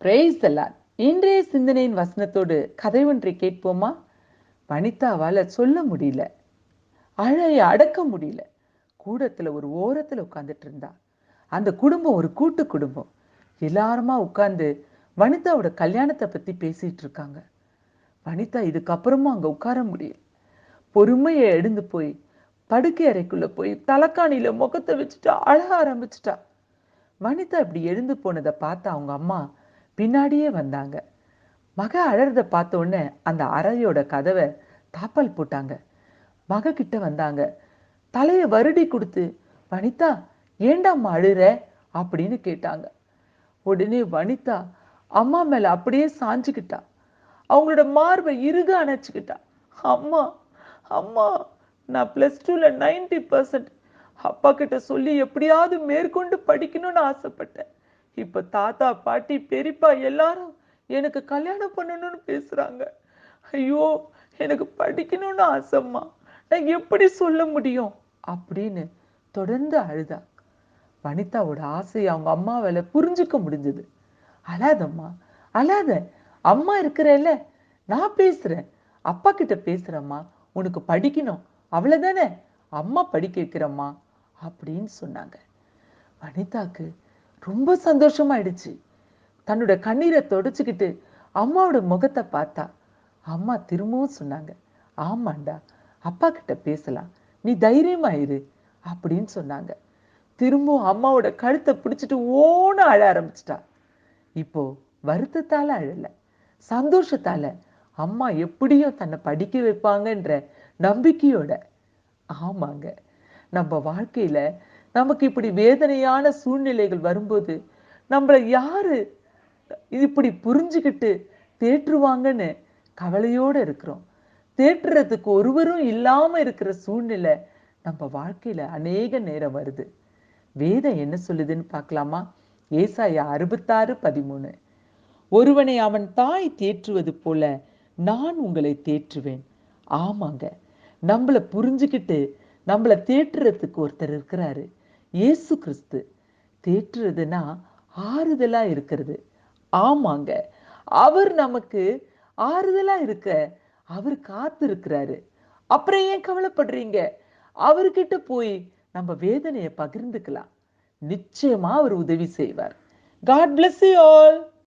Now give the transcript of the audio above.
Price தலான் இன்றைய சிந்தனையின் வசனத்தோடு கதை ஒன்றை கேட்போமா? வனிதாவால் சொல்ல முடியல. அழைய அடக்க முடியல. கூடத்தில் ஒரு ஓரத்தில் உட்காந்துட்டு இருந்தா. அந்த குடும்பம் ஒரு கூட்டு குடும்பம். எல்லாருமா உட்காந்து வனிதாவோட கல்யாணத்தை பற்றி பேசிகிட்டு இருக்காங்க. வனிதா இதுக்கப்புறமும் அங்கே உட்கார முடியல. பொறுமையை எழுந்து போய் படுக்கை அறைக்குள்ளே போய் தலைக்காணியில் முகத்தை வச்சுட்டு அழக ஆரம்பிச்சிட்டா. வனிதா இப்படி எழுந்து போனதை பார்த்து அவங்க அம்மா பின்னாடியே வந்தாங்க. மக அழறத பார்த்த உடனே அந்த அறையோட கதவை தாப்பால் போட்டாங்க. மக கிட்ட வந்தாங்க. தலையை வருடி கொடுத்து வனிதா ஏண்டாம்மா அழுற? அப்படின்னு கேட்டாங்க. உடனே வனிதா அம்மா மேல அப்படியே சாஞ்சுக்கிட்டா. அவங்களோட மார்பை இறுக அணைச்சிக்கிட்டா. அம்மா அம்மா நான் ப்ளஸ் டூவில் நைன்டி பர்சன்ட் அப்பா கிட்ட சொல்லி எப்படியாவது மேற்கொண்டு படிக்கணும்னு ஆசைப்பட்டேன். இப்போ தாத்தா பாட்டி பெரியப்பா எல்லாரும் எனக்கு கல்யாணம் பண்ணணும்னு பேசுறாங்க. ஐயோ எனக்கு படிக்கணும்னு ஆசைம்மா. நான் எப்படி சொல்ல முடியும்? அப்படின்னு தொடர்ந்து அழுதா. வனிதாவோட ஆசையை அவங்க அம்மாவால புரிஞ்சுக்க முடிஞ்சது. அழாதம்மா அழாத. அம்மா இருக்கிறல்ல நான் பேசுறேன். அப்பா கிட்ட பேசுறம்மா. உனக்கு படிக்கணும். அவ்வளவுதானே? அம்மா படிக்க வைக்கிறம்மா. அப்படின்னு சொன்னாங்க. வனிதாக்கு ரொம்ப சந்தோஷமாயிடுச்சு. தன்னோட கண்ணீரை தொடச்சிக்கிட்டு அம்மாவோட முகத்தை பார்த்தா அம்மா திரும்பவும் சொன்னாங்க ஆமாண்டா அப்பா கிட்ட பேசலாம் நீ தைரியமாயிரு அப்படின்னு சொன்னாங்க. திரும்பவும் அம்மாவோட கழுத்தை பிடிச்சிட்டு ஓன அழ ஆரம்பிச்சிட்டா. இப்போ வருத்தத்தால அழல சந்தோஷத்தால அம்மா எப்படியும் தன்னை படிக்க வைப்பாங்கன்ற நம்பிக்கையோட ஆமாங்க நம்ம வாழ்க்கையில நமக்கு இப்படி வேதனையான சூழ்நிலைகள் வரும்போது நம்மளை யாரு இப்படி புரிஞ்சுக்கிட்டு தேற்றுவாங்கன்னு கவலையோட இருக்கிறோம். தேற்றுறதுக்கு ஒருவரும் இல்லாம இருக்கிற சூழ்நிலை நம்ம வாழ்க்கையில அநேக நேரம் வருது. வேதம் என்ன சொல்லுதுன்னு பார்க்கலாமா? ஏசாயா அறுபத்தாறு பதிமூணு. ஒருவனை அவன் தாய் தேற்றுவது போல நான் உங்களை தேற்றுவேன். ஆமாங்க. நம்மளை புரிஞ்சுக்கிட்டு நம்மளை தேற்றுறதுக்கு ஒருத்தர் இருக்கிறாரு. இயேசு கிறிஸ்து தேற்றுறதுன்னா ஆறுதலா இருக்கிறது. ஆமாங்க. அவர் நமக்கு ஆறுதலா இருக்க அவர் காத்து இருக்கிறாரு அப்புறம் ஏன் கவலைப்படுறீங்க? அவர்கிட்ட போய் நம்ம வேதனையை பகிர்ந்துக்கலாம். நிச்சயமா அவர் உதவி செய்வார். God bless you all